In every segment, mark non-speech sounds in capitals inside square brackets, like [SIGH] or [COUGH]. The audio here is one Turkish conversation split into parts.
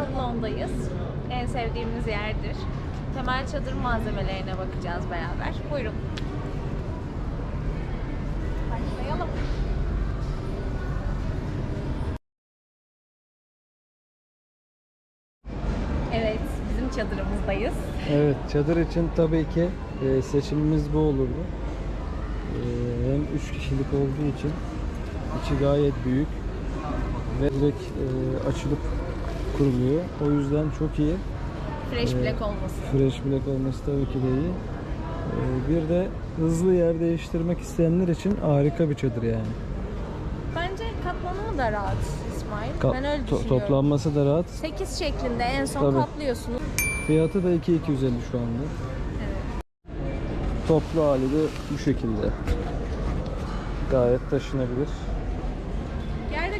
Decathlon'dayız. En sevdiğimiz yerdir. Temel çadır malzemelerine bakacağız beraber. Buyurun. Başlayalım. Evet, bizim çadırımızdayız. Evet, çadır için tabii ki e, seçimimiz bu olurdu. E, hem 3 kişilik olduğu için içi gayet büyük ve direkt e, açılıp kuruluyor. O yüzden çok iyi. Fresh Evet. black olması. Fresh black olması tabii ki de iyi. E, bir de hızlı yer değiştirmek isteyenler için harika bir çadır yani. Bence katlanımı da rahat İsmail. Ka- ben öyle to- düşünüyorum. toplanması da rahat. 8 şeklinde en son Tabii. katlıyorsunuz. Fiyatı da 2250 şu anda. Evet. Toplu hali de bu şekilde. Gayet taşınabilir.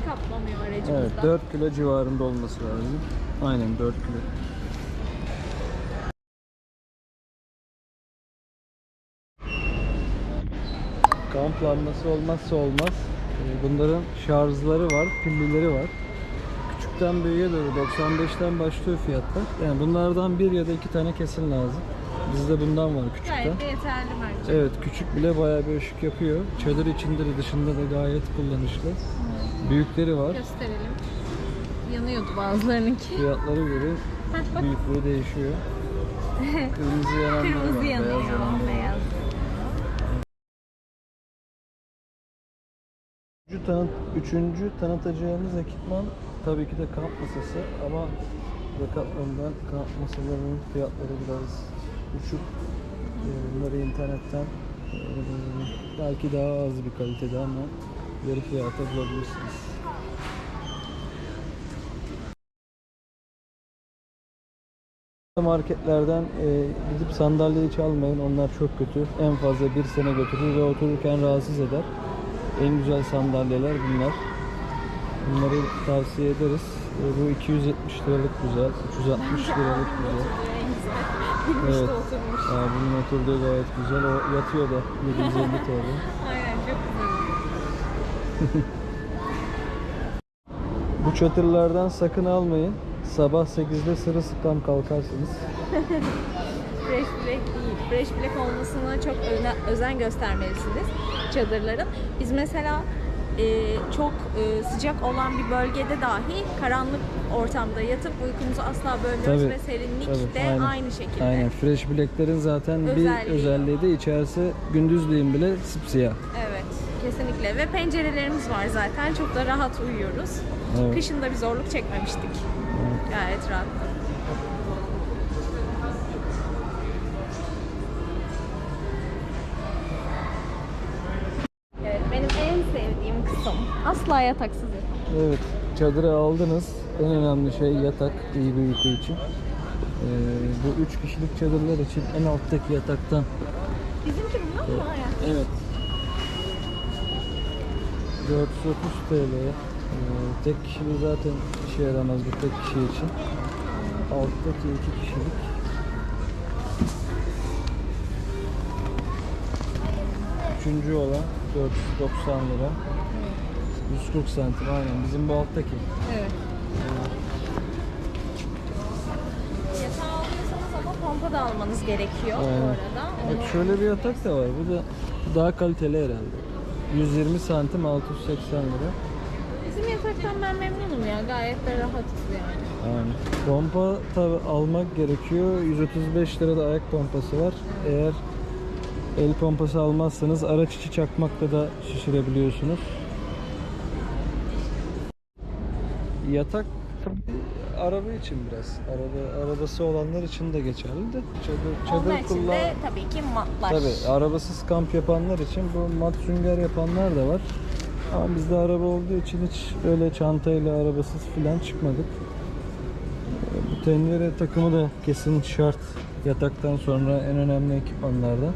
Yerde kaplamıyor aracımızda. Evet 4 kilo civarında olması lazım. Aynen 4 kilo. Kamp lambası olmazsa olmaz. Ee, Bunların şarjları var, pillileri var. Küçükten büyüğe doğru 95'ten başlıyor fiyatlar. Yani bunlardan bir ya da iki tane kesin lazım. Bizde bundan var küçükten. Gayet de yeterli bence. Evet küçük bile bayağı bir ışık yapıyor. Çadır içinde de dışında da gayet kullanışlı. Büyükleri var. Gösterelim. Yanıyordu bazılarınınki. Fiyatlara göre bak büyüklüğü değişiyor. [LAUGHS] Kırmızı yananları var. kırmızı yanıyor. beyaz var. Beyaz. Üçüncü, tanıt, üçüncü tanıtacağımız ekipman tabii ki de kamp masası ama Decathlon'dan kamp masalarının fiyatları biraz uçuk. Ee, Bunları internetten e, belki daha az bir kalitede ama yarı fiyata bulabilirsiniz. Marketlerden e, gidip sandalyeyi çalmayın. Onlar çok kötü. En fazla bir sene götürür ve otururken rahatsız eder. En güzel sandalyeler bunlar. Bunları tavsiye ederiz. E, bu 270 liralık güzel, 360 liralık güzel. [LAUGHS] Evet. Aa, bunun oturduğu gayet güzel. O yatıyor da 750 TL. [LAUGHS] [LAUGHS] Bu çadırlardan sakın almayın. Sabah 8'de sırılsıklam kalkarsınız. [LAUGHS] Fresh black değil. Fresh black olmasına çok öne- özen göstermelisiniz çadırların. Biz mesela e, çok e, sıcak olan bir bölgede dahi karanlık ortamda yatıp uykumuzu asla bölmüyoruz Tabii, ve serinlik tabii, de aynen. aynı şekilde. Aynen. Fresh Black'lerin zaten bir Özelliği. özelliği de içerisi gündüzleyin bile sipsiyah. Evet, kesinlikle. Ve pencerelerimiz var zaten. Çok da rahat uyuyoruz. Evet. Kışın da bir zorluk çekmemiştik. Gayet rahat. Evet, benim en sevdiğim kısım. Asla yataksız yatak. Evet, çadırı aldınız. En önemli şey yatak, iyi bir uyku için. Ee, bu 3 kişilik çadırlar için en alttaki yataktan. Bizimki bundan mı? Evet. 430 TL'ye. Ee, tek kişilik zaten işe yaramaz bu tek kişi için. Alttaki iki kişilik. Üçüncü olan 490 lira. 140 santim aynen bizim bu alttaki. Evet. Yatağı alıyorsanız ama pompa da almanız gerekiyor bu Aynen. arada. Onu- şöyle bir yatak da var. Bu da daha kaliteli herhalde. 120 santim 680 lira. Bizim yataktan ben memnunum ya. Gayet de rahatız yani. Yani pompa tabi almak gerekiyor. 135 lirada ayak pompası var. Eğer el pompası almazsanız araç içi çakmakla da şişirebiliyorsunuz. Yatak tabii araba için biraz. Araba arabası olanlar için de geçerli de. Çadır, Onlar çadır için kullan. de tabii ki matlar. Tabii arabasız kamp yapanlar için bu mat sünger yapanlar da var. Ama bizde araba olduğu için hiç öyle çantayla arabasız filan çıkmadık. Ee, Bu tencere takımı da kesin şart. Yataktan sonra en önemli ekipmanlardan.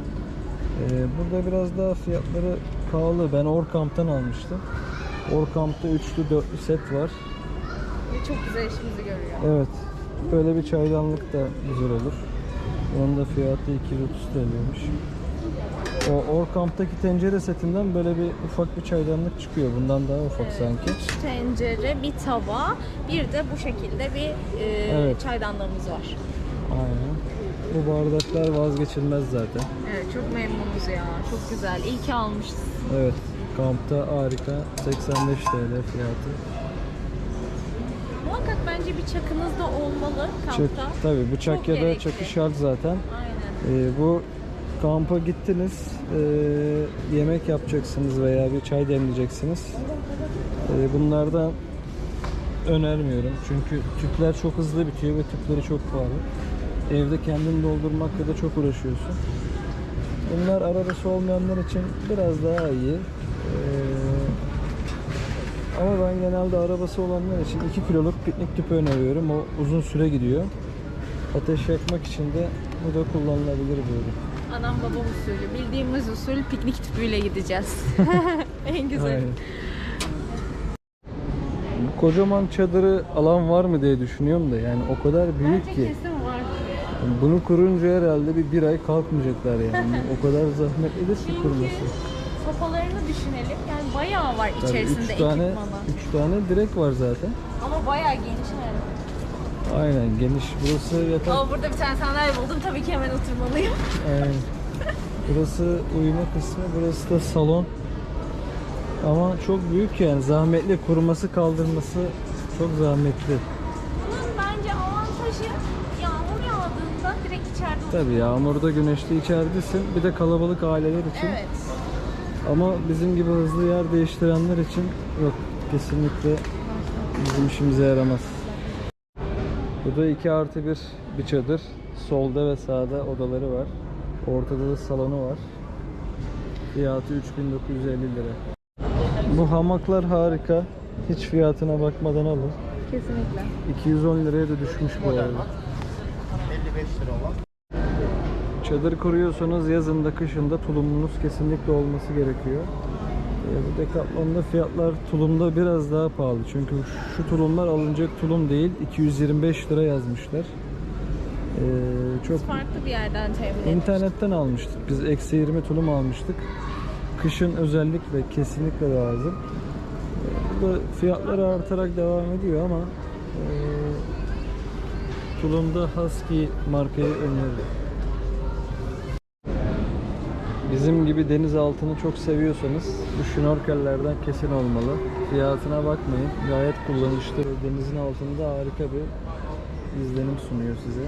Ee, burada biraz daha fiyatları pahalı. Ben Orkamp'tan almıştım. Orkamp'ta üçlü dörtlü set var. Ve çok güzel işimizi görüyor. Evet. Böyle bir çaydanlık da güzel olur. Onun da fiyatı 230 TL'ymiş. O Orkamp'taki tencere setinden böyle bir ufak bir çaydanlık çıkıyor. Bundan daha ufak sanki. Üç tencere, bir tava, bir de bu şekilde bir e, Evet. çaydanlığımız var. Aynen. Bu bardaklar vazgeçilmez zaten. Evet çok memnunuz ya. Çok güzel. İyi ki almışız. Evet. Kampta harika. 85 TL fiyatı. Muhakkak bence bir çakınız da olmalı Çak, kampta. tabii bıçak Çok ya da gerekli. çakı şart zaten. Aynen. Ee, bu kampa gittiniz, ee, yemek yapacaksınız veya bir çay demleyeceksiniz. Ee, bunlardan önermiyorum çünkü tüpler çok hızlı bitiyor ve tüpleri çok pahalı. Evde kendin doldurmakla da çok uğraşıyorsun. Bunlar arabası olmayanlar için biraz daha iyi. Ee, ama ben genelde arabası olanlar için 2 kiloluk piknik tüpü öneriyorum. O uzun süre gidiyor. Ateş yakmak için de bu da kullanılabilir böyle. Anam babam usulü. Bildiğimiz usul piknik tüpüyle gideceğiz. [LAUGHS] en güzel. Aynen. Bu Kocaman çadırı alan var mı diye düşünüyorum da yani o kadar büyük Bence ki. kesin var. Bunu kurunca herhalde bir bir ay kalkmayacaklar yani. o kadar zahmetlidir ki kurması. Sopalarını düşünelim. Yani bayağı var Tabii içerisinde üç tane, ekipmanı. üç tane direk var zaten. Ama bayağı geniş yani. Aynen geniş. Burası yatak. Ama burada bir tane sandalye buldum. Tabii ki hemen oturmalıyım. Aynen. Burası uyuma kısmı, burası da salon. Ama çok büyük yani zahmetli kuruması kaldırması çok zahmetli. Bunun bence avantajı yağmur yağdığında direkt içeride otur- Tabii yağmurda güneşte içeridesin. Bir de kalabalık aileler için. Evet. Ama bizim gibi hızlı yer değiştirenler için yok. Kesinlikle bizim işimize yaramaz. Bu da 2 artı 1 bir çadır. Solda ve sağda odaları var. Ortada da salonu var. Fiyatı 3950 lira. Bu hamaklar harika. Hiç fiyatına bakmadan alın. Kesinlikle. 210 liraya da düşmüş bu arada. 55 lira olan. Çadır kuruyorsanız yazında kışında tulumunuz kesinlikle olması gerekiyor. Ee, bu Decathlon'da fiyatlar tulumda biraz daha pahalı. Çünkü şu tulumlar alınacak tulum değil. 225 lira yazmışlar. Ee, çok Farklı bir yerden temin internetten almıştık. Biz eksi 20 tulum almıştık. Kışın özellikle kesinlikle lazım. Ee, Bu da fiyatlar artarak devam ediyor ama e, tulumda Husky markayı öneririm. Bizim gibi deniz altını çok seviyorsanız bu şnorkellerden kesin olmalı. Fiyatına bakmayın. Gayet kullanışlı. Denizin altında harika bir izlenim sunuyor size.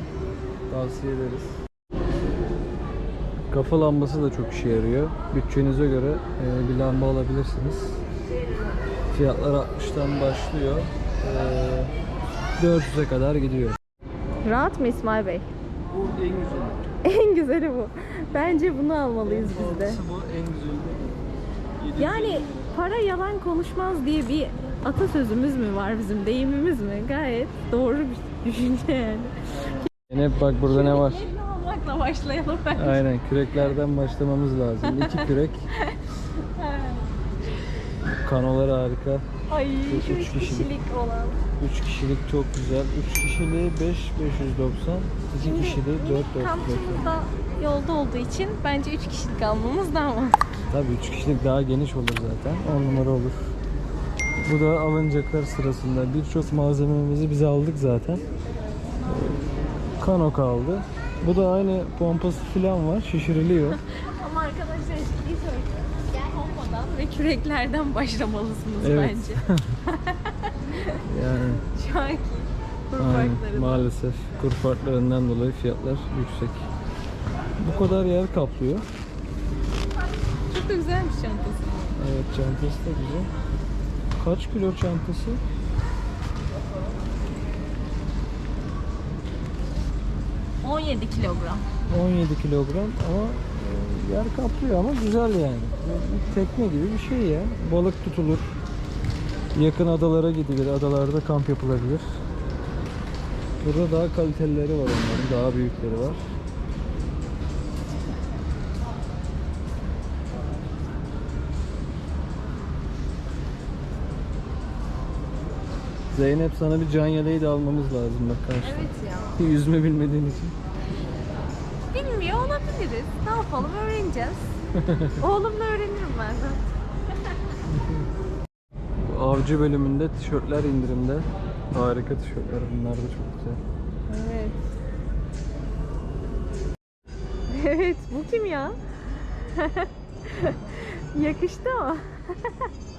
Tavsiye ederiz. Kafa lambası da çok işe yarıyor. Bütçenize göre e, bir lamba alabilirsiniz. Fiyatlar 60'tan başlıyor. E, 400'e kadar gidiyor. Rahat mı İsmail Bey? Bu en güzeli. [LAUGHS] En güzeli bu. Bence bunu almalıyız biz de. bu en güzeli. Yani para yalan konuşmaz diye bir atasözümüz mü var bizim deyimimiz mi? Gayet doğru bir düşünce yani. Yine bak burada ne var? Elini almakla başlayalım bence. Aynen küreklerden başlamamız lazım. İki kürek. [LAUGHS] Kanolar harika. Ay şu üç üç kişilik. kişilik olan. 3 kişilik çok güzel. 3 kişiliği 5 590. 2 kişiliği 4 490. Kampımızda yolda olduğu için bence 3 kişilik almamız daha mantıklı. Tabii 3 kişilik daha geniş olur zaten. 10 numara olur. Bu da alınacaklar sırasında. Birçok malzememizi biz aldık zaten. Kano kaldı. Bu da aynı pompası falan var. Şişiriliyor. [LAUGHS] Ama arkadaşlar ciddi söylüyorum. Ve küreklerden başlamalısınız Evet. bence. [LAUGHS] Yani Şu anki kur aynen, maalesef kur farklarından dolayı fiyatlar yüksek. Bu kadar yer kaplıyor. Çok da güzelmiş çantası. Evet çantası da güzel. Kaç kilo çantası? Hı. 17 kilogram. 17 kilogram ama yer kaplıyor ama güzel yani. Bir tekne gibi bir şey ya. Balık tutulur. Yakın adalara gidilir. Adalarda kamp yapılabilir. Burada daha kalitelileri var onların. Daha büyükleri var. Zeynep sana bir can yeleği de almamız lazım bak karşıda. Evet ya. Yüzme bilmediğin için. Bilmiyor olabiliriz. Ne yapalım öğreneceğiz. [LAUGHS] Oğlumla öğrenirim ben. Bu Avcı bölümünde tişörtler indirimde. Harika tişörtler. Bunlar da çok güzel. Evet. Evet, bu kim ya? [LAUGHS] Yakıştı mı? [LAUGHS]